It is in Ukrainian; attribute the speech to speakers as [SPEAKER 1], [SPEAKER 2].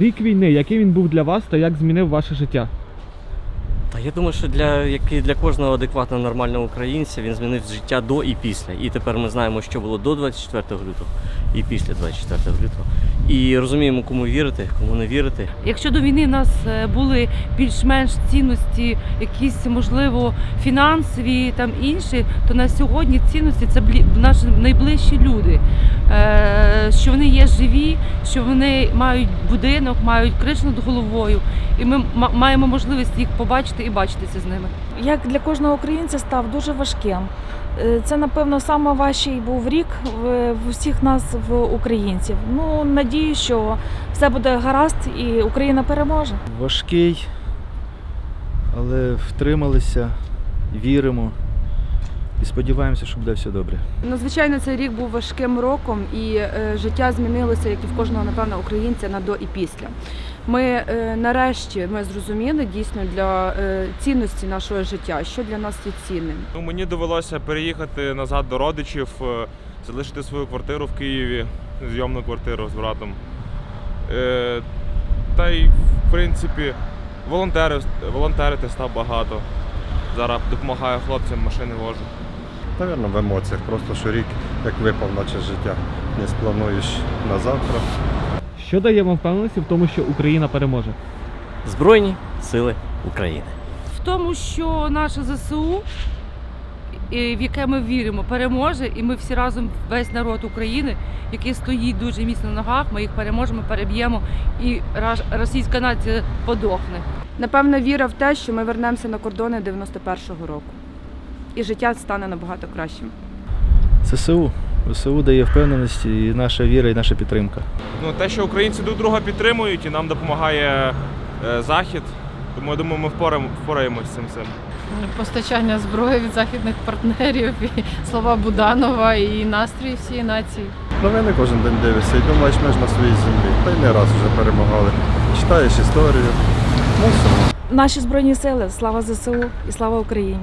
[SPEAKER 1] Рік війни, який він був для вас та як змінив ваше життя?
[SPEAKER 2] Та я думаю, що для, як і для кожного адекватного нормального українця він змінив життя до і після. І тепер ми знаємо, що було до 24 лютого і після 24 лютого. І розуміємо, кому вірити, кому не вірити.
[SPEAKER 3] Якщо до війни в нас е, були більш-менш цінності, якісь можливо фінансові там інші, то на сьогодні цінності це наші найближчі люди. Живі, що вони мають будинок, мають кришу над головою, і ми маємо можливість їх побачити і бачитися з ними.
[SPEAKER 4] як для кожного українця став дуже важким. Е, Це, напевно, найважчий був рік в, в усіх нас, в українців. Ну, надію, що все буде гаразд і Україна переможе.
[SPEAKER 5] Важкий, але втрималися, віримо і сподіваємося, що буде все добре.
[SPEAKER 6] Ну, звичайно, цей рік був важким роком, і е, життя змінилося, як і в кожного, напевно, українця на до і після. Ми е, нарешті ми зрозуміли дійсно для е, цінності нашого життя, що для нас є цінним.
[SPEAKER 7] Ну, мені довелося переїхати назад до родичів, е, залишити свою квартиру в Києві, зйомну квартиру з братом. Е, Та й, в принципі, волонтери, волонтерити став багато. Зараз допомагаю хлопцям, машини вожу.
[SPEAKER 8] Навірно, в емоціях. Просто що рік як випав, наче життя. Не сплануєш на завтра.
[SPEAKER 1] Що дає вам впевненості в тому, що Україна переможе?
[SPEAKER 2] Збройні сили України.
[SPEAKER 3] В тому, що наше ЗСУ, і в яке ми віримо, переможе, і ми всі разом, весь народ України, який стоїть дуже міцно на ногах, ми їх переможемо, переб'ємо, і російська нація подохне.
[SPEAKER 6] Напевно, віра в те, що ми вернемося на кордони 91-го року, і життя стане набагато кращим.
[SPEAKER 5] ЗСУ. ЗСУ дає впевненість і наша віра, і наша підтримка.
[SPEAKER 7] Ну, те, що українці друг друга підтримують і нам допомагає е, Захід, тому я думаю, ми впораємо, впораємось з цим всім.
[SPEAKER 9] постачання зброї від західних партнерів, і слова Буданова, і настрій всієї нації.
[SPEAKER 8] Новини кожен день дивишся і думаєш, ми ж на своїй землі. Та й не раз вже перемагали. Читаєш історію. Ну все.
[SPEAKER 4] Наші збройні сили, слава ЗСУ і слава Україні!